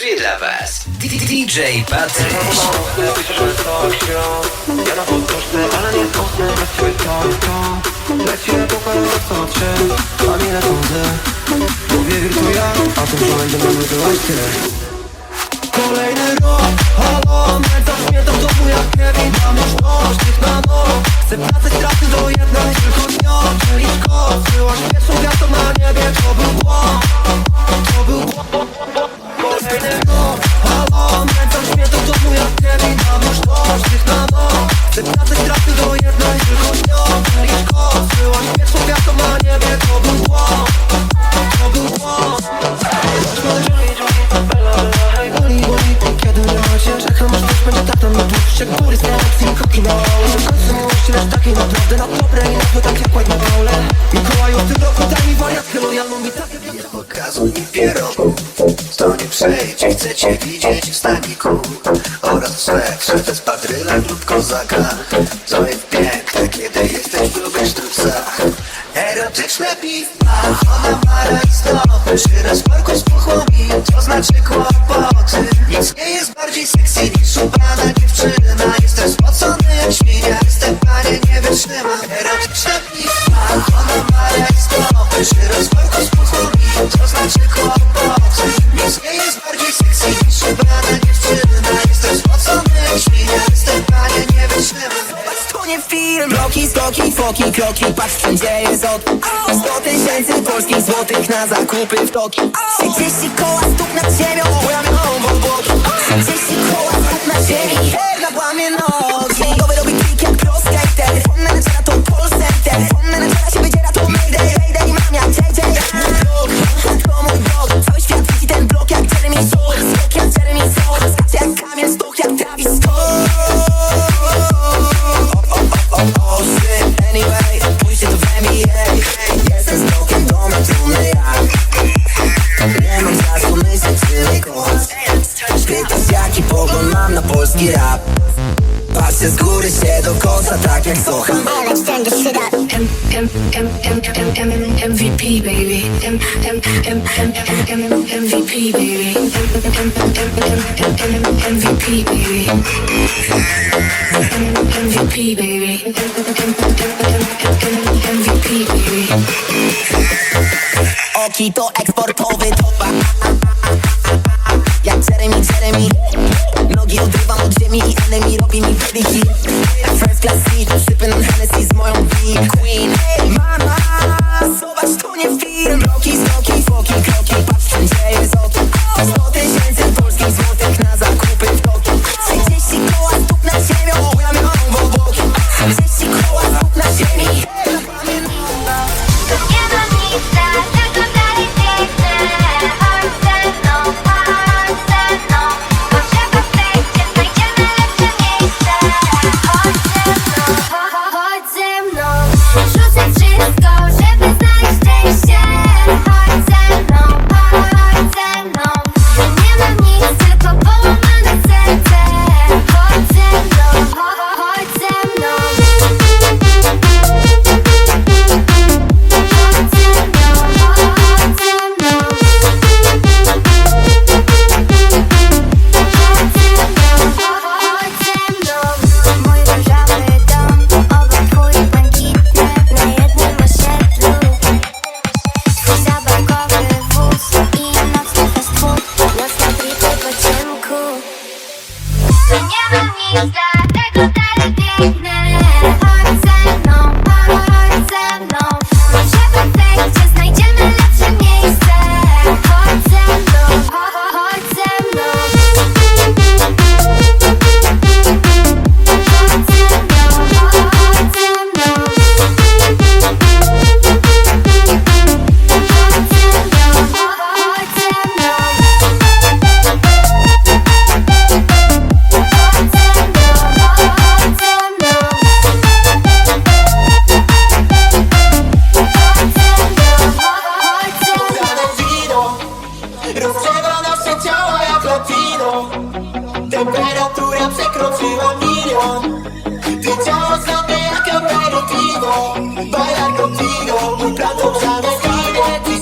miksuje dla Was DJ Patryk. Ja na ale nie to Lecimy a na Mówię wirtuja, a tym, że będę mamy wyłaźkę Kolejny rok, halo, mecz zamknięta w domu jak Kevin Tam już noc, tych na noc. Chcę pracę, straty do jedna, tylko dnia, czyli szkoła Góry z reakcji, kroki na aule W końcu miłości lecz takiej naprawdę Na dobre i na złe, tak jak ładnie maule Mikołaju, w tym roku daj mi wariatkę lojalną i tak Nie pokazuj mi pierogów To nie przejdzie, chcę cię widzieć w staniku. Oraz seks, bez padryla lub kozaka. To jest piękne, kiedy jesteś w grubych sztucach Erotyczne piwa, ona ma rajstopy. Przy rozporku spuchło mi, to znaczy kłopoty Nic nie jest kroki Patrz wszędzie jest od 100 tysięcy polskich złotych Na zakupy w toki 30 koła stóp nad ziemią miałą obłoki 30 koła stóp na ziemi Herna łamie nogi Nowy robi trik jak pro skater Fon menedżera to call center Fon menedżera się wydziera to mayday Mayday mam jak JJ blok, to mój blok Cały świat widzi ten blok jak Jeremy Soul jak Jeremy Soul Skacze jak kamień, stok So humble, let's turn this shit MVP baby. MVP baby. MVP baby. MVP baby. MVP baby. Oki to eksportowy topa. Jak Jeremy, Jeremy. Nogi odrywam od ziemi i enemy robi mi baby. Classic, sipping on Hennessy's moją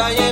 shine.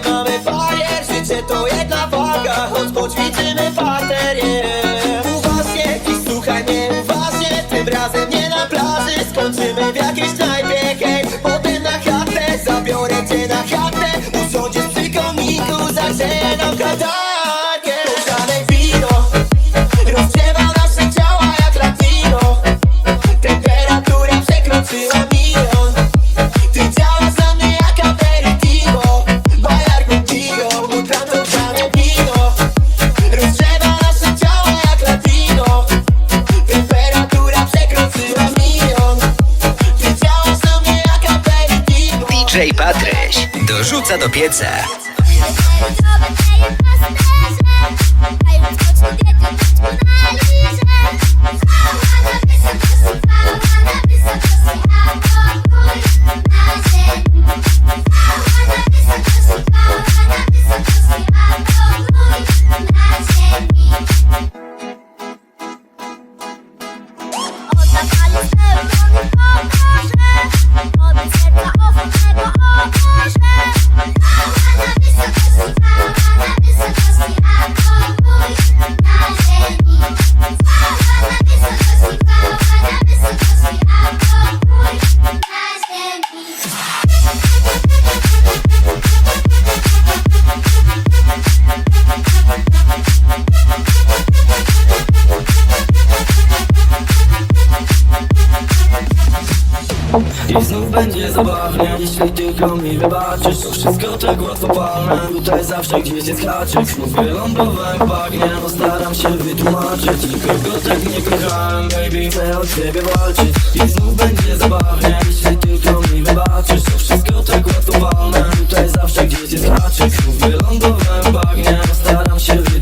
I znów będzie zabawnie Jeśli tylko mi wybaczysz To wszystko tak łatwo palne Tutaj zawsze gdzieś jest haczyk. Znów wylądowałem w bagnie No staram się wytłumaczyć. Nikogo tak nie kochałem Baby, chcę o ciebie walczyć. I znów będzie zabawnie Jeśli tylko mi wybaczysz. To wszystko tak łatwo palne Tutaj zawsze gdzieś jest haczyk. Znów wylądowałem w bagnie No staram się wytłumaczyć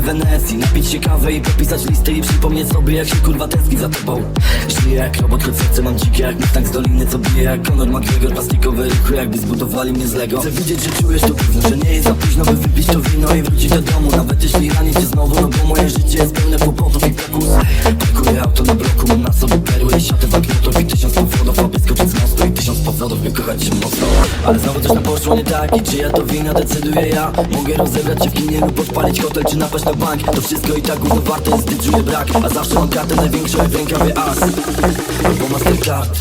w Wenecji. Napić się kawę i popisać listy i przypomnieć sobie jak się kurwa tęskni za tobą. Żyję jak robot, choć serce mam dzikie jak Mustang z doliny Co bije jak Conor McGregor, plastikowe ruchy jakby zbudowali mnie z Lego. Chcę widzieć, że czujesz to gówno, że nie jest za późno by wypić to wino i wrócić do domu. Nawet jeśli ranię cię znowu, no bo moje życie jest pełne kłopotów i pokus. Parkuję auto na nie tak i czy ja to wina decyduję ja. Mogę rozebrać się w kinie lub podpalić hotel czy napaść na bank. To wszystko i tak gówno warte jest, gdy czuję brak. A zawsze mam kartę największą jak w rękawie as. Albo Mastercard.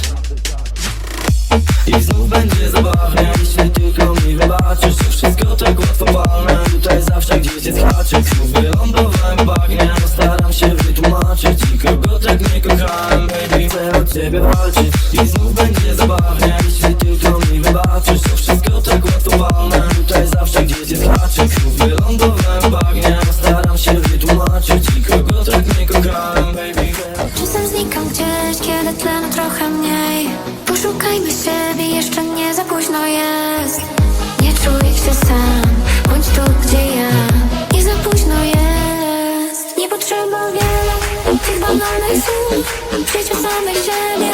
I znów będzie zabawnie Jeśli tylko mi wybaczysz. To wszystko tak łatwo palne Tutaj zawsze gdzieś jest haczyk. Znów wylądowałem bagnie staram się wytłumaczyć. Nikogo tak nie kochałem Baby, chcę o ciebie walczyć późno jest. Nie czuję się sam, bądź tu gdzie ja. Nie za późno jest. Nie potrzeba wiele. Tych banalnych słów Przyjdź samej siebie,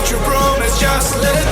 what you promised, just let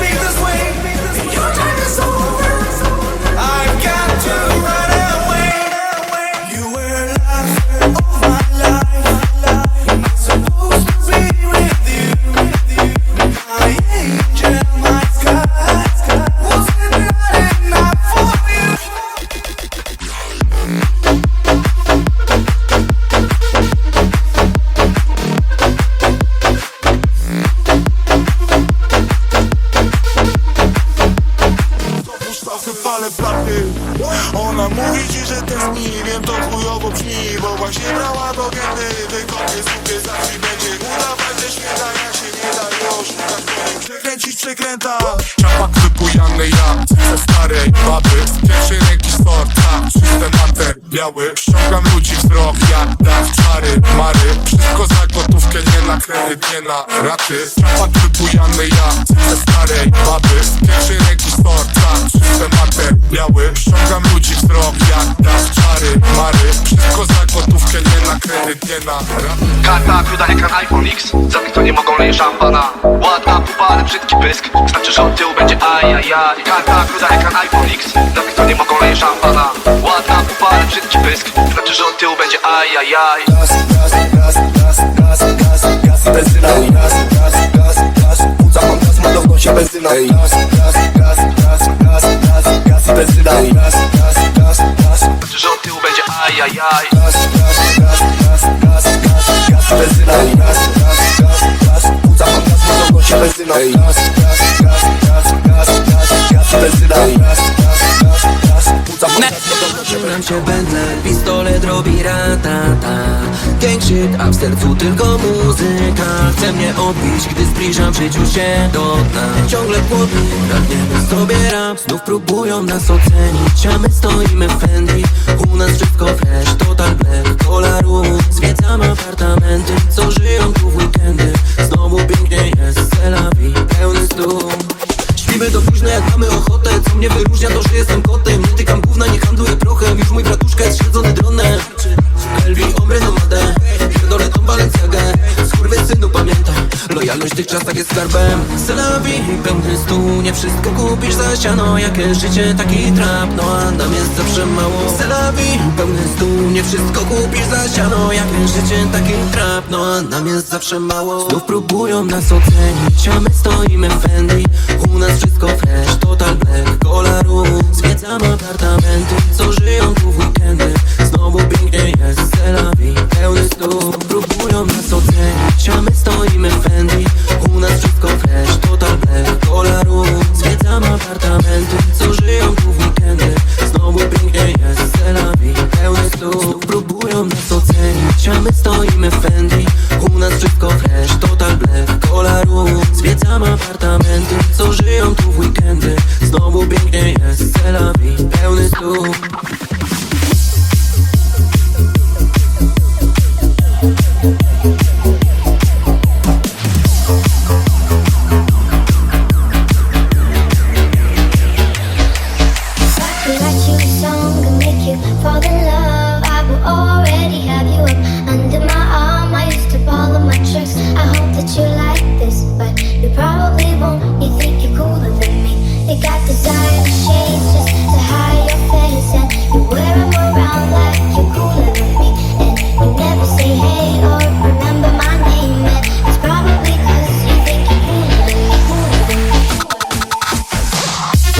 Przekręcić przekręta. Czapak wypujany ja Ze starej baby. Z pierwszej ręki sorta Czyste mater. Biały Ściągam ludzi wzrok jak dach czary. Mary Wszystko za gotówkę nie na kredyt nie na raty. Czapak wypujany ja Ze starej baby. Z pierwszej ręki sorta Czyste mater. Biały Ściągam ludzi wzrok jak dach czary. Mary Wszystko za gotówkę nie na kredyt nie na raty. Karta, kruda, ekran, iPhone X. Za nie mogą leje szampana. Ładna pupa, ale brzydki pysk Znaczy, że od tyłu będzie ajajaj Karta, kruda, ekran, iPhone X Za to nie mogą leje szampana Ładna pupa, ale brzydki pysk Znaczy, że od tyłu będzie ajajaj Gaz, gaz, gaz, gaz, gaz, gaz, gaz i benzyna Gaz, gaz, gaz, gaz, puca mam gaz, ma w nosie benzyna Gaz, gaz, gaz, gaz, gaz, gaz, gaz i benzyna Gaz, gaz, gaz, gaz, Znaczy, że od tyłu będzie ajajaj gaz, gaz, gaz, gaz, gaz, gaz, gaz i benzyna Gaz, gaz, gaz, gaz, gaz, Nam się pętlę, pistolet robi ratata. Gang shit, a w sercu tylko muzyka. Chce mnie odbić, gdy zbliżam w życiu się do dna. Ciągle głodny, pragniemy sobie rap. Znów próbują nas ocenić, a my stoimy w Fendi U nas wszystko fresh, total black, cola room Zwiedzamy apartamenty, co żyją tu w weekendy? Znowu pięknie jest, celawi, pełny stół Śpimy do późna jak mamy ochotę Co mnie wyróżnia to, że jestem kotem. Nie tykam gówna, nie handluję prochem. Już mój bratuszka jest śledzony dronem. Elvi, Lojalność w tych czasach jest skarbem. Selawi, pełny stół Nie wszystko kupisz za siano. Jakie życie, taki trap No a nam jest zawsze mało. Selawi, pełny stół Nie wszystko kupisz za siano. Jakie życie, taki trap No a nam jest zawsze mało. Znów próbują nas ocenić A my stoimy w Fendi. U nas wszystko fresh, total black, cola apartamentu, co żyją tu